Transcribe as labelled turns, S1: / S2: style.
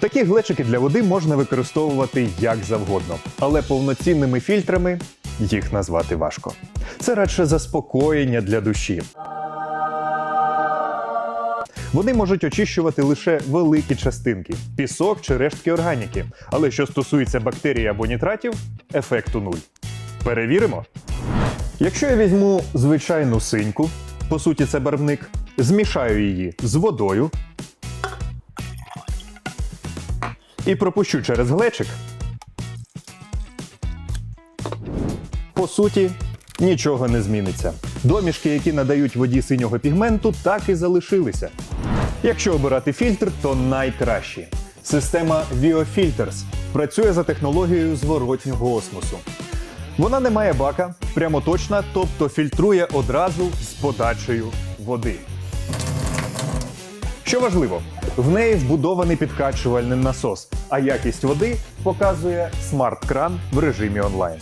S1: Такі глечики для води можна використовувати як завгодно, але повноцінними фільтрами їх назвати важко. Це радше заспокоєння для душі. Вони можуть очищувати лише великі частинки пісок чи рештки органіки. Але що стосується бактерій або нітратів, ефекту нуль. Перевіримо. Якщо я візьму звичайну синьку, по суті, це барвник, змішаю її з водою і пропущу через глечик, по суті, нічого не зміниться. Домішки, які надають воді синього пігменту, так і залишилися. Якщо обирати фільтр, то найкращі. Система VioFilters працює за технологією зворотнього осмосу. Вона не має бака, прямоточна, тобто фільтрує одразу з подачею води. Що важливо, в неї вбудований підкачувальний насос, а якість води показує смарт-кран в режимі онлайн.